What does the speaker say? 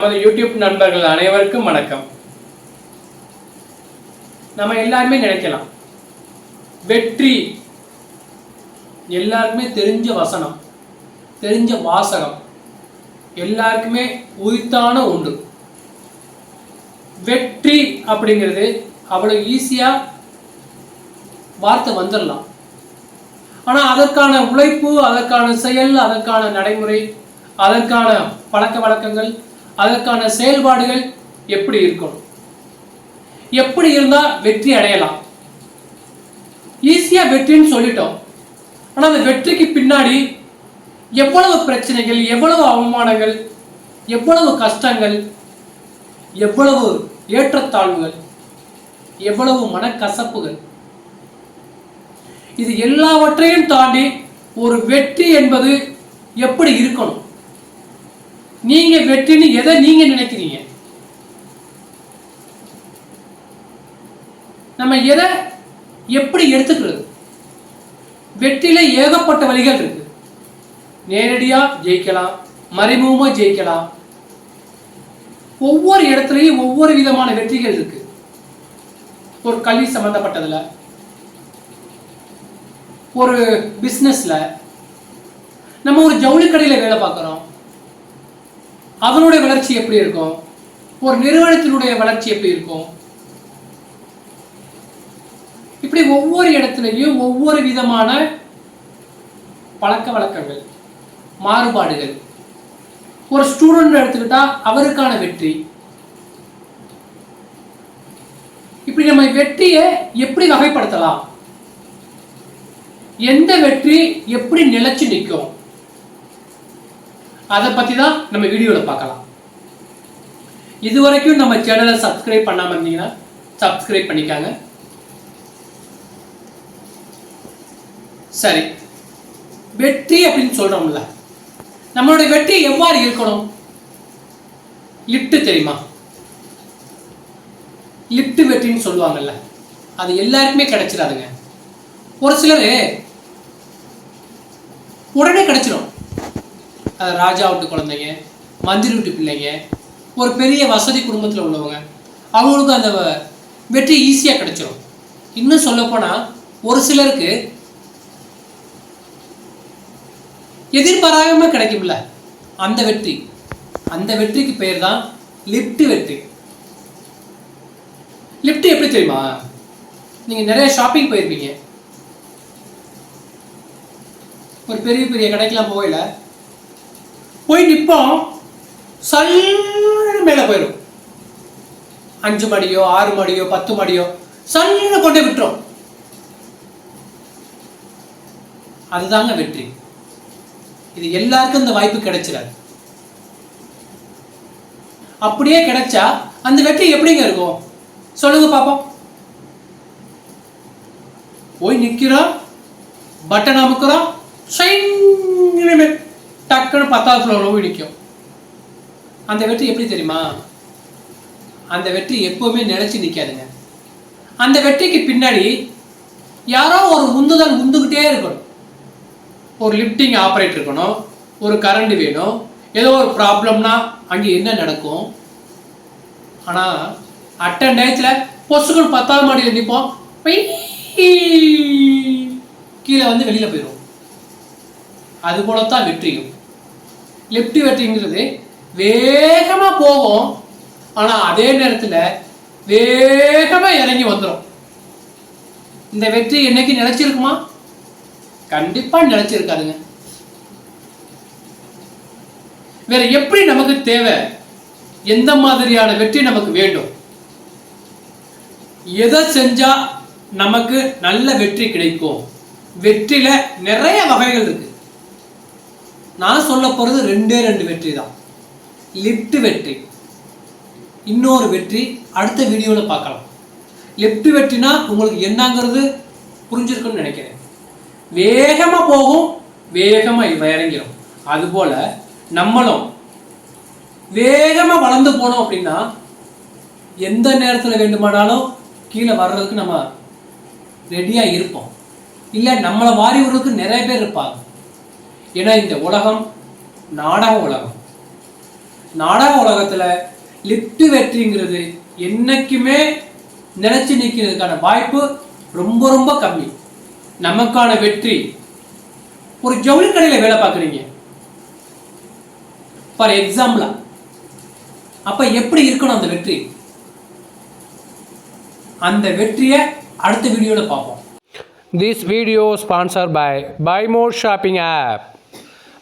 நமது யூடியூப் நண்பர்கள் அனைவருக்கும் வணக்கம். நம்ம எல்லாருமே நினைக்கலாம். வெற்றி எல்லாருக்குமே தெரிஞ்ச வசனம் தெரிஞ்ச வாசகம் எல்லாருக்குமே உரித்தான ஒன்று. வெற்றி அப்படிங்கிறது அவ்வளோ ஈஸியாக வார்த்தை வந்துடலாம் ஆனால் அதற்கான உழைப்பு அதற்கான செயல் அதற்கான நடைமுறை அதற்கான பழக்க வழக்கங்கள் அதற்கான செயல்பாடுகள் எப்படி இருக்கணும்? எப்படி இருந்தால் வெற்றி அடையலாம்? ஈஸியாக வெற்றின்னு சொல்லிட்டோம். ஆனால் அந்த வெற்றிக்கு பின்னாடி எவ்வளவு பிரச்சனைகள் எவ்வளவு அவமானங்கள் எவ்வளவு கஷ்டங்கள் எவ்வளவு ஏற்றத்தாழ்வுகள் எவ்வளவு மனக்கசப்புகள். இது எல்லாவற்றையும் தாண்டி ஒரு வெற்றி என்பது எப்படி இருக்கணும்? நீங்க வெற்றின்னு எதை நீங்க நினைக்கிறீங்க? நம்ம எதை எப்படி எடுத்துக்கிறது? வெற்றியில ஏகப்பட்ட வழிகள் இருக்கு. நேரடியா ஜெயிக்கலாம் மறைமுகமா ஜெயிக்கலாம். ஒவ்வொரு இடத்துலையும் ஒவ்வொரு விதமான வெற்றிகள் இருக்கு. ஒரு கல்வி சம்பந்தப்பட்டதுல ஒரு பிஸ்னஸ்ல நம்ம ஒரு ஜவுளி கடையில் வேலை பார்க்குறோம். அதனுடைய வளர்ச்சி எப்படி இருக்கும்? ஒரு நிறுவனத்தினுடைய வளர்ச்சி எப்படி இருக்கும்? இப்படி ஒவ்வொரு இடத்துலையும் ஒவ்வொரு விதமான பழக்க வழக்கங்கள் மாறுபாடுகள். ஒரு ஸ்டூடெண்ட் எடுத்துக்கிட்டா அவருக்கான வெற்றி. இப்படி நம்ம வெற்றியை எப்படி வகைப்படுத்தலாம்? எந்த வெற்றி எப்படி நிலைச்சு நிற்கும்? அதை பற்றி தான் நம்ம வீடியோவில் பார்க்கலாம். இது வரைக்கும் நம்ம சேனலை சப்ஸ்கிரைப் பண்ணாமல் இருந்தீங்கன்னா சப்ஸ்கிரைப் பண்ணிக்காங்க. சரி. வெற்றி அப்படின்னு சொல்கிறோம்ல நம்மளுடைய வெற்றி எவ்வாறு இருக்கணும்? லிஃப்ட் தெரியுமா? லிப்ட் வெற்றின்னு சொல்லுவாங்கல்ல. அது எல்லாருக்குமே கிடைச்சிடாதுங்க. ஒரு சிலர் உடனே கிடைச்சிடும் ராஜா வீட்டு குழந்தைங்க மந்திரி வீட்டு பிள்ளைங்க ஒரு பெரிய வசதி குடும்பத்தில் உள்ளவங்க அவங்களுக்கு அந்த வெற்றி ஈஸியாக கிடைச்சிடும் இன்னும் சொல்லப்போனால் ஒரு சிலருக்கு எதிர்பாராம கிடைக்கும்ல அந்த வெற்றி. அந்த வெற்றிக்கு பெயர் தான் லிஃப்ட் வெற்றி. லிஃப்ட் எப்படி தெரியுமா? நீங்கள் நிறைய ஷாப்பிங் போயிருப்பீங்க. ஒரு பெரிய பெரிய கடைக்கெலாம் போகல போய் நிற்போம் சல்லுன்னு மேலே போயிடும் அஞ்சு மடியோ ஆறு மடியோ பத்து மடியோ சல்லுன்னு கொண்டு விட்டுரும். அதுதாங்க வெற்றி. இது எல்லாருக்கும் இந்த வாய்ப்பு கிடைச்சிடாது. அப்படியே கிடைச்சா அந்த வெற்றி எப்படிங்க இருக்கும்? சொல்லுங்க பாப்போம். போய் நிற்கிறோம் பட்டன் அமுக்கிறோம். ஷைன் டக்குன்னு பத்தாவது ஃப்ளோரில் போய் நிற்கும் அந்த வெற்றி எப்படி தெரியுமா? அந்த வெற்றி எப்போவுமே நிலைச்சு நிற்காதுங்க அந்த வெற்றிக்கு பின்னாடி யாரோ ஒரு உந்துதல் உந்துக்கிட்டே இருக்கணும். ஒரு லிஃப்டிங் ஆப்ரேட் இருக்கணும் ஒரு கரண்ட் வேணும் ஏதோ ஒரு ப்ராப்ளம்னா அங்கே என்ன நடக்கும்? ஆனால் அட்ட டயத்தில் பொசுக்குன்னு பத்தாவது மாடியில் நிற்போம் கீழே வந்து வெளியில் போயிடும் அது போலத்தான் வெற்றியும். லெஃப்ட் வெட்டிங்கிறது வேகமாக போகும். ஆனால் அதே நேரத்தில் வேகமாக இறங்கி வந்துடும் இந்த வெற்றி என்னைக்கு நிலைச்சிருக்குமா? கண்டிப்பாக நிலைச்சிருக்காதுங்க. வேற எப்படி நமக்கு தேவை? எந்த மாதிரியான வெற்றி நமக்கு வேண்டும்? எதை செஞ்சா நமக்கு நல்ல வெற்றி கிடைக்கும்? வெற்றியில நிறைய வகைகள் இருக்கு. நான் சொல்ல போகிறது ரெண்டே ரெண்டு வெற்றி தான். லிஃப்ட் வெற்றி. இன்னொரு வெற்றி அடுத்த வீடியோவில் பார்க்கலாம். லெஃப்ட் வெற்றினா உங்களுக்கு என்னங்கிறது புரிஞ்சிருக்குன்னு நினைக்கிறேன். வேகமாக போகும் வேகமாக இறங்கிடும் அதுபோல் நம்மளும் வேகமாக வளர்ந்து போனோம் அப்படின்னா எந்த நேரத்தில் வேண்டுமானாலும் கீழே வர்றதுக்கு நம்ம ரெடியாக இருப்போம். இல்லை நம்மளை வாரி விடுறதுக்கு நிறைய பேர் இருப்பாங்க. ஏன்னா இந்த உலகம் நாடக உலகம். நாடக உலகத்தில் லிப்ட் வெற்றிங்கிறது என்னைக்குமே நினச்சி நிற்கிறதுக்கான வாய்ப்பு ரொம்ப ரொம்ப கம்மி. நமக்கான வெற்றி. ஒரு ஜவுளி கடையில் வேலை பார்க்குறீங்க. ஃபார் எக்ஸாம்பிளா அப்போ எப்படி இருக்கணும் அந்த வெற்றி? அந்த வெற்றியை அடுத்த வீடியோவில் பார்ப்போம். This video sponsor by Buy More shopping app